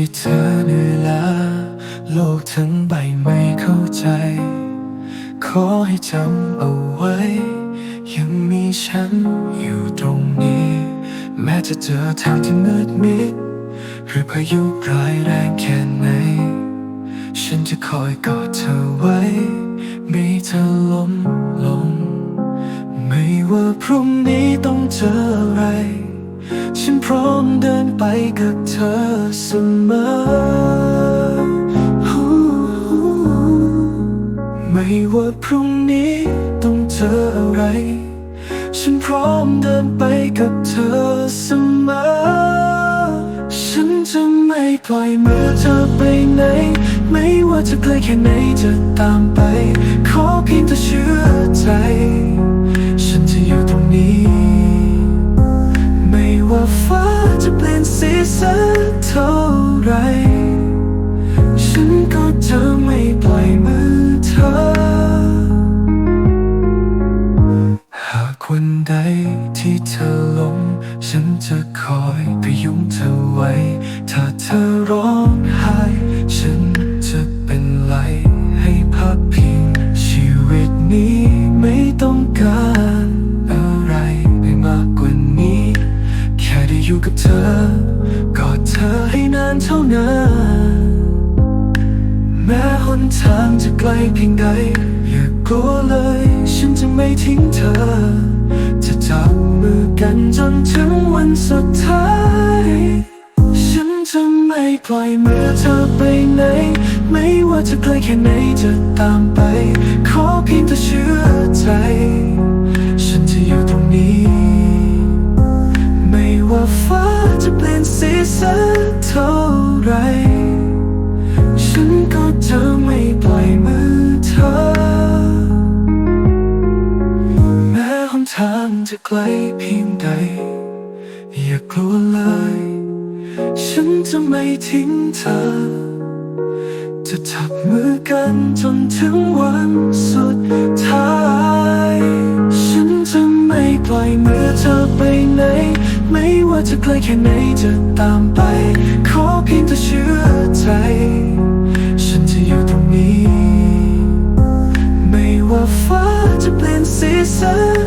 ที่เธอเหนื่อยล้าโลกทั้งใบไม่เข้าใจ ขอให้จำเอาไว้ ยังมีฉันอยู่ตรงนี้ แม้จะเจอทางที่มืดมิด หรือพายุร้ายแรงแค่ไหน ฉันจะคอยกอดเธอไว้ ไม่เธอล้มลง ไม่ว่าพรุ่งนี้ต้องเจออะไร ฉันพร้อม เดินไปกับเธอเสมอ ไม่ว่าพรุ่งนี้ต้องเจออะไร ฉันพร้อมเดินไปกับเธอเสมอ ฉันจะไม่ปล่อยมือเธอไปไหน ไม่ว่าจะไกลแค่ไหนจะตามไป ขอเพียงเธอเชื่อใจ ฉันจะอยู่ตรงนี้ ไม่ว่าฟ้า จะเปลี่ยนสีสันเท่าไร ฉันก็จะไม่ปล่อยมือเธอ หากวันใดที่เธอล้มฉันจะคอยพยุงเธอไว้ถ้า อยู่กับเธอกอดเธอให้นานเท่านั้นแม้หนทางจะไกลเพียงใด อย่ากลัวเลย ฉันจะไม่ทิ้งเธอ จะจับมือกันจนถึงวันสุดท้าย ฉันจะไม่ปล่อยมือเธอไปไหน ไม่ว่าจะไกลแค่ไหนจะตามไป ขอเพียงเธอเชื่อใจ กลเพียงใด อย่ากลัวเลย ฉันจะไม่ทิ้งเธอ จะจับมือกันจนถึงวันสุดท้าย ฉันจะไม่ปล่อยมือเธอไปไหน ไม่ว่าจะไกลแค่ไหนจะตามไป ขอเพียงเธอเชื่อใจ ฉันจะอยู่ตรงนี้ ไม่ว่าฟ้าจะเปลี่ยนสีสัน